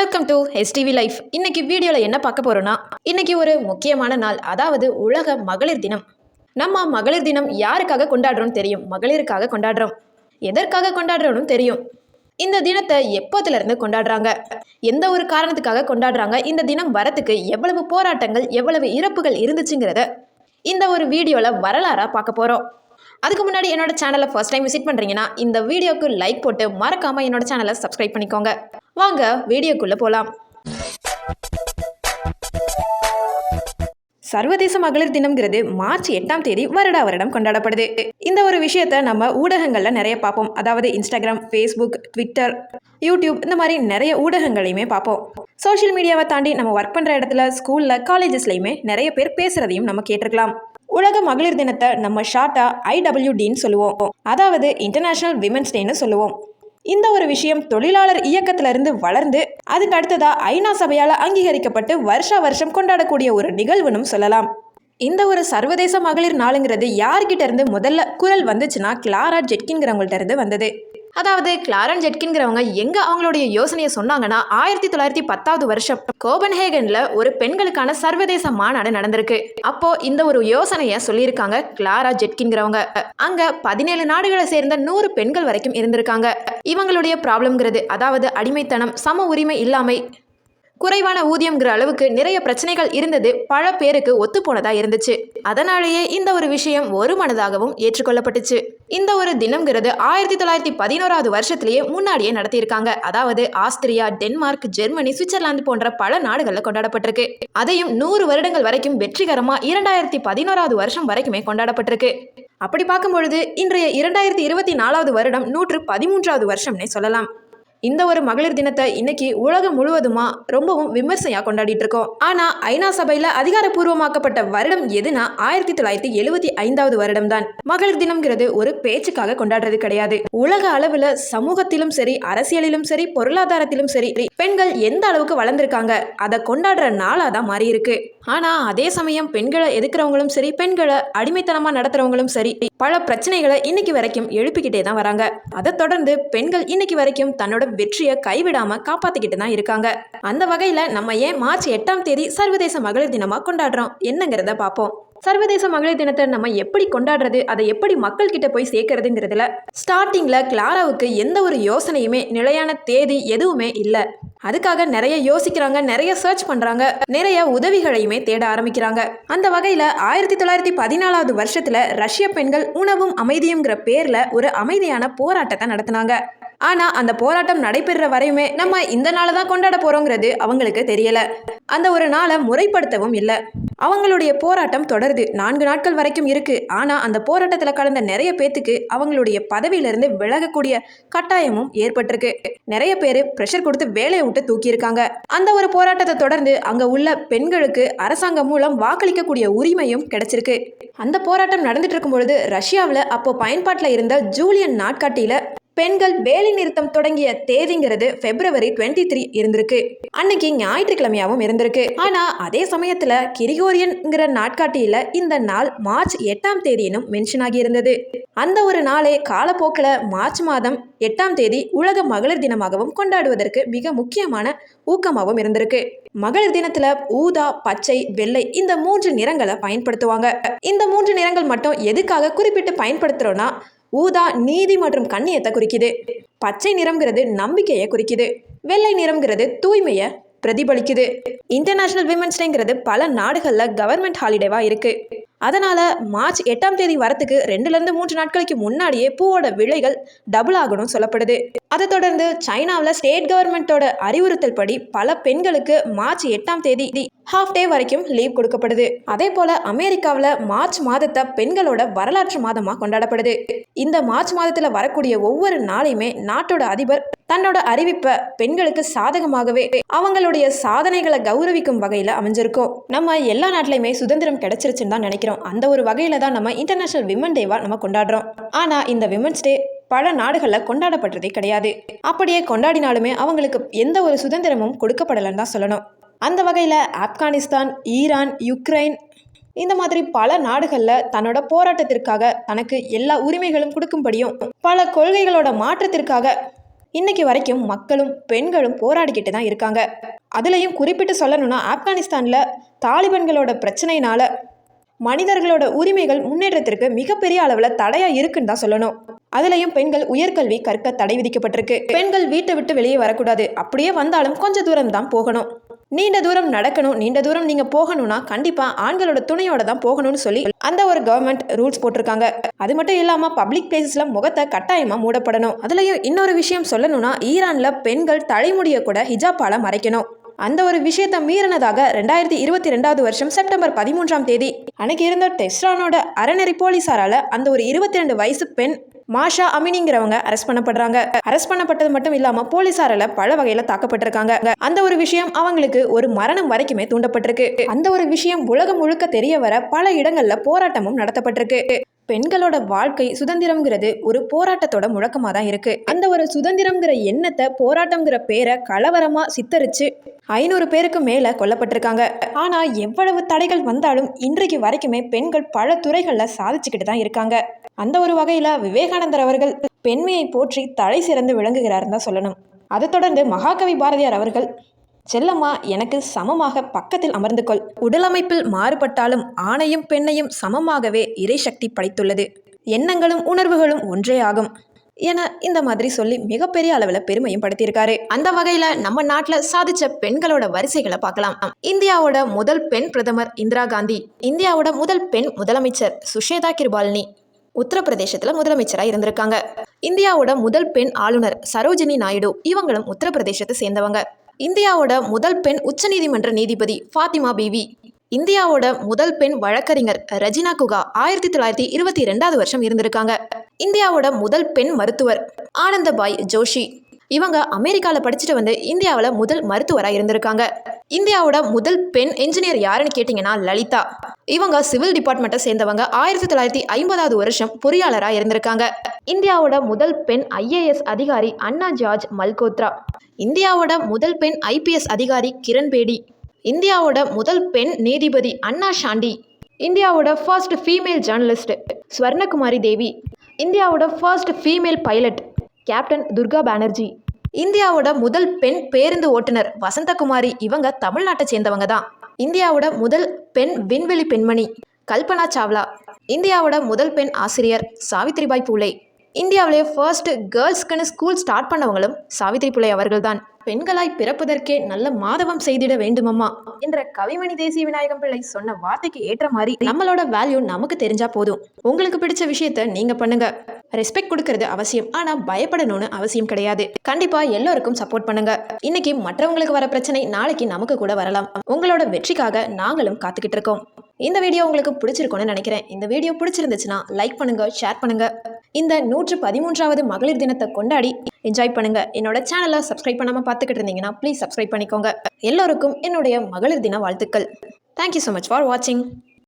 Welcome to STV life இன்னைக்கு வீடியோவில் என்ன பார்க்க போறோம்னா இன்னைக்கு ஒரு முக்கியமான நாள் அதாவது உலக மகளிர் தினம். நம்ம மகளிர் தினம் யாருக்காக கொண்டாடுறோம் தெரியும்? மகளிருக்காக கொண்டாடுறோம். எதற்காக கொண்டாடுறோம்னு தெரியும்? இந்த தினத்தை எப்போதுல இருந்து கொண்டாடுறாங்க? எந்த ஒரு காரணத்துக்காக கொண்டாடுறாங்க? இந்த தினம் வரத்துக்கு எவ்வளவு போராட்டங்கள் எவ்வளவு இறப்புகள் இருந்துச்சுங்கிறத இந்த ஒரு வீடியோவில் வரலாறாக பார்க்க போகிறோம் அதுக்கு முன்னாடி என்னோட சேனலை ஃபர்ஸ்ட் டைம் விசிட் பண்ணுறீங்கன்னா இந்த வீடியோக்கு லைக் போட்டு மறக்காமல் என்னோட சேனலை சப்ஸ்கிரைப் பண்ணிக்கோங்க. வாங்க வீடியோக்குள்ளே போகலாம் சர்வதேச மகளிர் தினம்ங்கிறது மார்ச் எட்டாம் தேதி வருடா வருடம் கொண்டாடப்படுது. இந்த ஒரு விஷயத்த நம்ம ஊடகங்களில் நிறைய பார்ப்போம். அதாவது இன்ஸ்டாகிராம் ஃபேஸ்புக் ட்விட்டர் யூடியூப் இந்த மாதிரி நிறைய ஊடகங்களையுமே பார்ப்போம். சோஷியல் மீடியாவை தாண்டி நம்ம ஒர்க் பண்ணுற இடத்துல ஸ்கூலில் காலேஜஸ்லையுமே நிறைய பேர் பேசுகிறதையும் நம்ம கேட்டிருக்கலாம். உலக மகளிர் தினத்தை நம்ம ஷார்ட்டாக ஐடபிள்யூடின்னு சொல்லுவோம். அதாவது இன்டர்நேஷ்னல் விமன்ஸ் டேன்னு சொல்லுவோம். இந்த ஒரு விஷயம் தொழிலாளர் இயக்கத்திலிருந்து வளர்ந்து அதுக்கு அடுத்ததா ஐநா சபையால் அங்கீகரிக்கப்பட்டு வருஷா வருஷம் கொண்டாடக்கூடிய ஒரு நிகழ்வுனும் சொல்லலாம். இந்த ஒரு சர்வதேச மகளிர் நாளுங்கிறது யார்கிட்ட இருந்து முதல்ல குரல் வந்துச்சுன்னா கிளாரா ஜெட்கின்கிறவங்கள்ட்ட இருந்து வந்தது. அதாவது கிளாரன் ஜெட்கின்கிறவங்க எங்க அவங்களுடைய யோசனையை சொன்னாங்கன்னா ஆயிரத்தி தொள்ளாயிரத்தி பத்தாவது வருஷம் கோபன்ஹேகன்ல ஒரு பெண்களுக்கான சர்வதேச மாநாடு நடந்திருக்கு. அப்போ இந்த ஒரு யோசனையை சொல்லியிருக்காங்க கிளாரா ஜெட்கின்கிறவங்க. அங்க பதினேழு நாடுகளை சேர்ந்த நூறு பெண்கள் வரைக்கும் இருந்திருக்காங்க. இவங்களுடைய ப்ராப்ளம்ங்கிறது அதாவது அடிமைத்தனம் சம உரிமை இல்லாமை குறைவான ஊதியம்ங்கிற அளவுக்கு நிறைய பிரச்சனைகள் இருந்தது. பல பேருக்கு ஒத்து போனதா இருந்துச்சு. அதனாலேயே இந்த ஒரு விஷயம் ஒரு மனதாகவும் ஏற்றுக்கொள்ளப்பட்டுச்சு. இந்த ஒரு தினம்ங்கிறது ஆயிரத்தி தொள்ளாயிரத்தி பதினோராவது வருஷத்திலேயே முன்னாடியே நடத்தியிருக்காங்க. அதாவது ஆஸ்திரியா டென்மார்க் ஜெர்மனி சுவிட்சர்லாந்து போன்ற பல நாடுகளில் கொண்டாடப்பட்டிருக்கு. அதையும் நூறு வருடங்கள் வரைக்கும் வெற்றிகரமா இரண்டாயிரத்தி பதினோராவது வருஷம் வரைக்குமே கொண்டாடப்பட்டிருக்கு. அப்படி பார்க்கும் பொழுது இன்றைய இரண்டாயிரத்தி இருபத்தி நாலாவது வருடம் நூற்று பதிமூன்றாவது வருஷம்னே சொல்லலாம். இந்த ஒரு மகளிர் தினத்தை இன்னைக்கு உலகம் முழுவதுமா ரொம்பவும் விமர்சையாக கொண்டாடிட்டு இருக்கோம். ஆனால் ஐநா சபையில் அதிகாரப்பூர்வமாக்கப்பட்ட வருடம் எதுனா ஆயிரத்தி தொள்ளாயிரத்தி எழுபத்தி ஐந்தாவது வருடம் தான் மகளிர் தினம்ங்கிறது ஒரு பேச்சுக்காக கொண்டாடுறது கிடையாது. உலக அளவில் சமூகத்திலும் சரி அரசியலிலும் சரி பொருளாதாரத்திலும் சரி பெண்கள் எந்த அளவுக்கு வளர்ந்துருக்காங்க அதை கொண்டாடுற நாளாக தான் மாறி இருக்கு அதே சமயம் பெண்களை எதுக்குறவங்களும் சரி பெண்களை அடிமைத்தனமாக நடத்துறவங்களும் சரி பல பிரச்சனைகளை இன்னைக்கு வரைக்கும் எழுப்பிக்கிட்டே தான் வராங்க. அதை தொடர்ந்து பெண்கள் இன்னைக்கு வரைக்கும் தன்னோட வெற்றியை கைவிடாம காப்பாத்திக்கிட்டு தான் இருக்காங்க. அந்த வகையில நம்ம ஏன் மார்ச் எட்டாம் தேதி சர்வதேச மகளிர் தினமா கொண்டாடுறோம்? என்னங்கிறத பார்ப்போம் சர்வதேச மகளிர் தினத்தை நம்ம எப்படி கொண்டாடுறது? அதை எப்படி மக்கள் கிட்ட போய் சேர்க்கறதுங்கிறதுல ஸ்டார்டிங்ல கிளாராவுக்கு எந்த ஒரு யோசனையுமே நிலையான தேதி எதுவுமே இல்லை. அதுக்காக நிறைய யோசிக்கிறாங்க நிறைய சர்ச் பண்றாங்க நிறைய உதவிகளையுமே தேட ஆரம்பிக்கிறாங்க. அந்த வகையில ஆயிரத்தி தொள்ளாயிரத்தி பதினாலாவது வருஷத்துல ரஷ்ய பெண்கள் உணவும் அமைதியுங்கிற பேர்ல ஒரு அமைதியான போராட்டத்தை நடத்தினாங்க. ஆனால் அந்த போராட்டம் நடைபெறுற வரையுமே நம்ம இந்த நாளை தான் கொண்டாட போகிறோங்கிறது அவங்களுக்கு தெரியலை. அந்த ஒரு நாளை முறைப்படுத்தவும் இல்லை. அவங்களுடைய போராட்டம் தொடருது. நான்கு நாட்கள் வரைக்கும் இருக்கு. ஆனால் அந்த போராட்டத்தில் கலந்த நிறைய பேத்துக்கு அவங்களுடைய பதவியிலிருந்து விலகக்கூடிய கட்டாயமும் ஏற்பட்டிருக்கு. நிறைய பேர் ப்ரெஷர் கொடுத்து வேலையை விட்டு தூக்கியிருக்காங்க. அந்த ஒரு போராட்டத்தை தொடர்ந்து அங்கே உள்ள பெண்களுக்கு அரசாங்கம் மூலம் வாக்களிக்கக்கூடிய உரிமையும் கிடைச்சிருக்கு. அந்த போராட்டம் நடந்துட்டு இருக்கும் பொழுது ரஷ்யாவில் அப்போ பயன்பாட்டில் இருந்த ஜூலியன் நாட்காட்டியில் பெண்கள் வேலை நிறுத்தம் தொடங்கிய தேதிங்கிறது பிப்ரவரி டுவெண்ட்டி த்ரீ இருந்திருக்கு. அன்னைக்கு ஞாயிற்றுக்கிழமையாவும் இருந்திருக்கு. ஆனா அதே சமயத்துல கிரிகோரியன்ங்கிற நாட்காட்டியில இந்த நாள் மார்ச் எட்டாம் தேதியினும் மென்ஷன் ஆகி இருந்தது அந்த ஒரு நாளே காலப்போக்கில் மார்ச் மாதம் எட்டாம் தேதி உலக மகளிர் தினமாகவும் கொண்டாடுவதற்கு மிக முக்கியமான ஊக்கமாகவும் இருந்திருக்கு. மகளிர் தினத்துல ஊதா பச்சை வெள்ளை இந்த மூன்று நிறங்களை பயன்படுத்துவாங்க. இந்த மூன்று நிறங்கள் மட்டும் எதுக்காக குறிப்பிட்டு பயன்படுத்துறோம்னா ஊதா நீதி மற்றும் கண்ணியத்தை குறிக்குது. பச்சை நிறம்ங்கிறது நம்பிக்கையை குறிக்குது. வெள்ளை நிறம்ங்கிறது தூய்மையை பிரதிபலிக்குது. இன்டர்நேஷனல் விமன்ஸ் டேங்கிறது பல நாடுகளில் கவர்மெண்ட் ஹாலிடேவாக இருக்கு. அதனால் மார்ச் எட்டாம் தேதி வரத்துக்கு ரெண்டுலேருந்து மூன்று நாட்களுக்கு முன்னாடியே பூவோட விலைகள் டபுள் ஆகணும்னு சொல்லப்படுது. அதை தொடர்ந்து சைனாவில் ஸ்டேட் கவர்மெண்ட்டோட அறிவுறுத்தல் படி பல பெண்களுக்கு மார்ச் எட்டாம் தேதி ஹாஃப் டே வரைக்கும் லீவ் கொடுக்கப்படுது. அதே போல அமெரிக்காவில் மார்ச் மாதத்தை பெண்களோட வரலாற்று மாதமாக கொண்டாடப்படுது. இந்த மார்ச் மாதத்தில் வரக்கூடிய ஒவ்வொரு நாளையுமே நாட்டோட அதிபர் தன்னோட அறிவிப்பை பெண்களுக்கு சாதகமாகவே அவங்களுடைய சாதனைகளை கௌரவிக்கும் வகையில் அமைஞ்சிருக்கும். நம்ம எல்லா நாட்டிலையுமே சுதந்திரம் கிடைச்சிருச்சுன்னு தான் நினைக்கிறோம். அந்த ஒரு வகையில் தான் நம்ம இன்டர்நேஷனல் விமன் டேவாக நம்ம கொண்டாடுறோம். ஆனால் இந்த விமன்ஸ் டே பல நாடுகளில் கொண்டாடப்படுறதே கிடையாது. அப்படியே கொண்டாடினாலுமே அவங்களுக்கு எந்த ஒரு சுதந்திரமும் கொடுக்கப்படலைன்னு தான் சொல்லணும். அந்த வகையில் ஆப்கானிஸ்தான் ஈரான் யுக்ரைன் இந்த மாதிரி பல நாடுகளில் தன்னோட போராட்டத்திற்காக தனக்கு எல்லா உரிமைகளும் கொடுக்கும்படியும் பல கொள்கைகளோட மாற்றத்திற்காக இன்னைக்கு வரைக்கும் மக்களும் பெண்களும் போராடிக்கிட்டு தான் இருக்காங்க. அதுலேயும் குறிப்பிட்டு சொல்லணும்னா ஆப்கானிஸ்தானில் தாலிபன்களோட பிரச்சனையினால மனிதர்களோட உரிமைகள் முன்னேற்றத்திற்கு மிகப்பெரிய அளவில் தடையாக இருக்குன்னு தான் சொல்லணும். அதுலயும் பெண்கள் உயர்கல்வி கற்க தடை விதிக்கப்பட்டிருக்கு. பெண்கள் வீட்டை விட்டு வெளியே வரக்கூடாது. அப்படியே வந்தாலும் கொஞ்ச தூரம் தான் போகணும். நீண்ட தூரம் நடக்கணும் நீண்ட தூரம் நீங்க போகணும்னா கண்டிப்பா ஆண்களோட துணையோட தான் போகணும்னு சொல்லி அந்த ஒரு கவர்மெண்ட் ரூல்ஸ் போட்டிருக்காங்க. அது மட்டும் இல்லாம பப்ளிக் பிளேசஸ்ல முகத்தை கட்டாயமா மூடப்படணும். அதுலயும் இன்னொரு விஷயம் சொல்லணும்னா ஈரான்ல பெண்கள் தலைமுடியை கூட ஹிஜாப்பால மறைக்கணும். அந்த ஒரு விஷயத்தை மீறினதாக ரெண்டாயிரத்தி இருபத்தி ரெண்டாவது வருஷம் செப்டம்பர் பதிமூன்றாம் தேதி அன்னைக்கு இருந்த டெஸ்ரானோட அறநெறி போலீசாரால அந்த ஒரு இருபத்தி ரெண்டு வயசு பெண் மாஷா அமினிங்கிறவங்க அரெஸ்ட் பண்ணப்படுறாங்க. அரெஸ்ட் பண்ணப்பட்டது மட்டும் இல்லாம போலீசாரால பல வகையில தாக்கப்பட்டிருக்காங்க. அந்த ஒரு விஷயம் அவங்களுக்கு ஒரு மரணம் வரைக்குமே தூண்டப்பட்டிருக்கு. அந்த ஒரு விஷயம் உலகம் முழுக்க தெரிய வர பல இடங்கள்ல போராட்டமும் நடத்தப்பட்டிருக்கு. பெண்களோட வாழ்க்கை சுதந்திரம்ங்கிறது ஒரு போராட்டத்தோட முழக்கமாக தான் இருக்கு. அந்த ஒரு சுதந்திரம்ங்கிற எண்ணத்தை போராட்டம்ங்கிற பேரை கலவரமா சித்தரிச்சு ஐநூறு பேருக்கு மேலே கொல்லப்பட்டிருக்காங்க. ஆனால் எவ்வளவு தடைகள் வந்தாலும் இன்றைக்கு வரைக்குமே பெண்கள் பல துறைகளில் சாதிச்சுக்கிட்டு தான் இருக்காங்க. அந்த ஒரு வகையில் விவேகானந்தர் அவர்கள் பெண்மையை போற்றி தலை சிறந்து விளங்குகிறாருன்னு தான் சொல்லணும். அதை தொடர்ந்து மகாகவி பாரதியார் அவர்கள் செல்லம்மா எனக்கு சமமாக பக்கத்தில் அமர்ந்து கொள். உடலமைப்பில் மாறுபட்டாலும் ஆணையும் பெண்ணையும் சமமாகவே இறைசக்தி படைத்துள்ளது. எண்ணங்களும் உணர்வுகளும் ஒன்றே ஆகும். என இந்த மாதிரி சொல்லி மிகப்பெரிய அளவில் பெருமையும் படுத்தியிருக்காரு. அந்த வகையில் நம்ம நாட்டில் சாதிச்ச பெண்களோட வரிசைகளை பார்க்கலாம். இந்தியாவோட முதல் பெண் பிரதமர் இந்திரா காந்தி இந்தியாவோட முதல் பெண் முதலமைச்சர் சுஷேதா கிருபாலினி உத்தரப்பிரதேசத்தில் முதலமைச்சராக இருந்திருக்காங்க. இந்தியாவோட முதல் பெண் ஆளுநர் சரோஜினி நாயுடு இவங்களும் உத்தரப்பிரதேசத்தை சேர்ந்தவங்க. இந்தியாவோட முதல் பெண் உச்சநீதிமன்ற நீதிபதி ஃபாத்திமா பிவி இந்தியாவோட முதல் பெண் வழக்கறிஞர் ரஜினா குகா ஆயிரத்தி தொள்ளாயிரத்தி இருபத்தி ரெண்டாவது வருஷம் இருந்திருக்காங்க. இந்தியாவோட முதல் பெண் மருத்துவர் ஆனந்தபாய் ஜோஷி. இவங்க அமெரிக்காவில் படிச்சுட்டு வந்து இந்தியாவில் முதல் மருத்துவராக இருந்திருக்காங்க. இந்தியாவோட முதல் பெண் என்ஜினியர் யாருன்னு கேட்டிங்கன்னா லலிதா. இவங்க சிவில் டிபார்ட்மெண்ட்டை சேர்ந்தவங்க ஆயிரத்தி தொள்ளாயிரத்தி ஐம்பதாவது வருஷம் பொறியாளராக இருந்திருக்காங்க. இந்தியாவோட முதல் பெண் ஐஏஎஸ் அதிகாரி அண்ணா ஜார்ஜ் மல்கோத்ரா. இந்தியாவோட முதல் பெண் ஐபிஎஸ் அதிகாரி கிரண் பேடி. இந்தியாவோட முதல் பெண் நீதிபதி அண்ணா ஷாண்டி இந்தியாவோட first female journalist Swarnakumari Devi. இந்தியாவோட first female pilot captain Durga Banerjee. இந்தியாவோட முதல் பெண் பேருந்து ஓட்டுநர் வசந்தகுமாரி இவங்க தமிழ்நாட்டை சேர்ந்தவங்க தான். இந்தியாவோட முதல் பெண் விண்வெளி பெண்மணி கல்பனா சாவ்லா. இந்தியாவோட முதல் பெண் ஆசிரியர் சாவித்ரிபாய் பூலே. இந்தியாவிலே ஃபர்ஸ்ட் கேர்ள்ஸ்க்குன்னு ஸ்கூல் ஸ்டார்ட் பண்ணவங்களும் சாவித்ரி புலை அவர்கள்தான் பெண்களாய் பிறப்பதற்கே நல்ல மாதவம் செய்திட வேண்டுமம்மா என்ற கவிமணி தேசிய விநாயகம் பிள்ளை சொன்ன வார்த்தைக்கு ஏற்ற மாதிரி நம்மளோட வேல்யூ நமக்கு தெரிஞ்சா போதும். உங்களுக்கு பிடிச்ச விஷயத்த நீங்க பண்ணுங்க. ரெஸ்பெக்ட் கொடுக்கறது அவசியம். ஆனா பயப்படணும்னு அவசியம் கிடையாது. கண்டிப்பா எல்லோருக்கும் சப்போர்ட் பண்ணுங்க. இன்னைக்கு மற்றவங்களுக்கு வர பிரச்சனை நாளைக்கு நமக்கு கூட வரலாம். உங்களோட வெற்றிக்காக நாங்களும் காத்துக்கிட்டு இருக்கோம். இந்த வீடியோ உங்களுக்கு பிடிச்சிருக்கும்னு நினைக்கிறேன். இந்த வீடியோ பிடிச்சிருந்துச்சுன்னா லைக் பண்ணுங்க ஷேர் பண்ணுங்க. இந்த நூற்று பதிமூன்றாவது மகளிர் தினத்தை கொண்டாடி என்ஜாய் பண்ணுங்க. என்னோட சேனலை சப்ஸ்கிரைப் பண்ணாமல் பார்த்துக்கிட்டு இருந்தீங்கன்னா ப்ளீஸ் சப்ஸ்கிரைப் பண்ணிக்கோங்க. எல்லோருக்கும் என்னுடைய மகளிர் தின வாழ்த்துக்கள். தேங்க்யூ ஸோ மச் ஃபார் வாட்சிங்